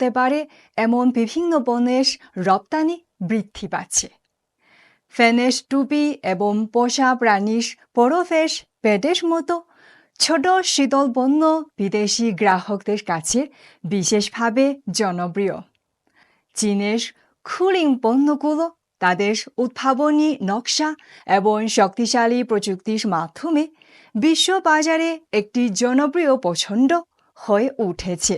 হতে পারে এমন বিভিন্ন পণ্যের রপ্তানি বৃদ্ধি পাচ্ছে। ফ্যানেস টুপি এবং পোষা প্রাণীর পরফেস প্যাডের মতো ছোট শীতল পণ্য বিদেশি গ্রাহকদের কাছে বিশেষভাবে জনপ্রিয়। চীনের কুলিং পণ্যগুলো তাদের উদ্ভাবনী নকশা এবং শক্তিশালী প্রযুক্তির মাধ্যমে বিশ্ববাজারে একটি জনপ্রিয় পছন্দ হয়ে উঠেছে।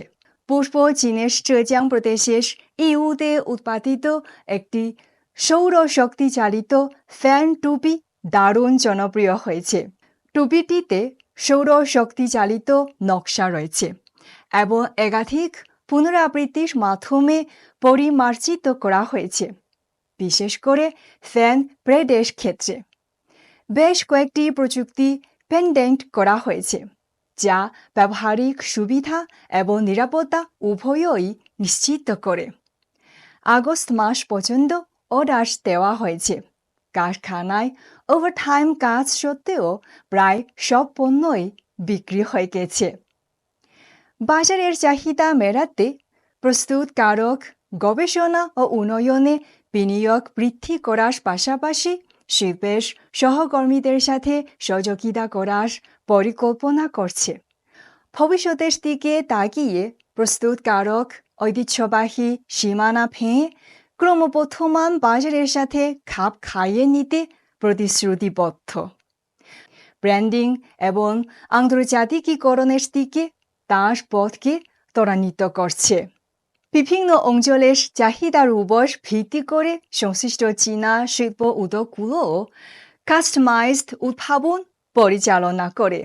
পূর্ব চীনের জেজিয়াং প্রদেশের ইউতে উৎপাদিত একটি সৌরশক্তি চালিত ফ্যান টুপি দারুণ জনপ্রিয় হয়েছে। টুপিটিতে সৌরশক্তি চালিত নকশা রয়েছে এবং একাধিক পুনরাবৃত্তির মাধ্যমে পরিমার্জিত করা হয়েছে, বিশেষ করে ফ্যান ব্রেডের ক্ষেত্রে। বেশ কয়েকটি প্রযুক্তি পেন্ডেন্ট করা হয়েছে। যা ব্যবহারিক সুবিধা এবং নিরাপত্তা উভয়ই নিশ্চিত করে। আগস্ট মাস পর্যন্ত অর্ডার দেওয়া হয়েছে। কারখানায় ওভারটাইম কাজ সত্ত্বেও প্রায় সব পণ্যই বিক্রি হয়ে গেছে। বাজারের চাহিদা মেটাতে প্রস্তুতকারক গবেষণা ও উন্নয়নে বিনিয়োগ বৃদ্ধি করার পাশাপাশি শিল্পের সহকর্মীদের সাথে সহযোগিতা করার পরিকল্পনা করছে। ভবিষ্যতের দিকে তাকিয়ে প্রস্তুতকারক ঐতিহ্যবাহী সীমানা ভেঙে ক্রমবর্ধমান বাজারের সাথে খাপ খাইয়ে নিতে প্রতিশ্রুতিবদ্ধ। ব্র্যান্ডিং এবং আন্তর্জাতিকীকরণের দিকে তার পথকে ত্বরান্বিত করছে। বিভিন্ন অঞ্চলের চাহিদার উপর ভিত্তি করে সংশ্লিষ্ট চীনা শিল্প উদ্যোগগুলো কাস্টমাইজড উদ্ভাবন পরিচালনা করে।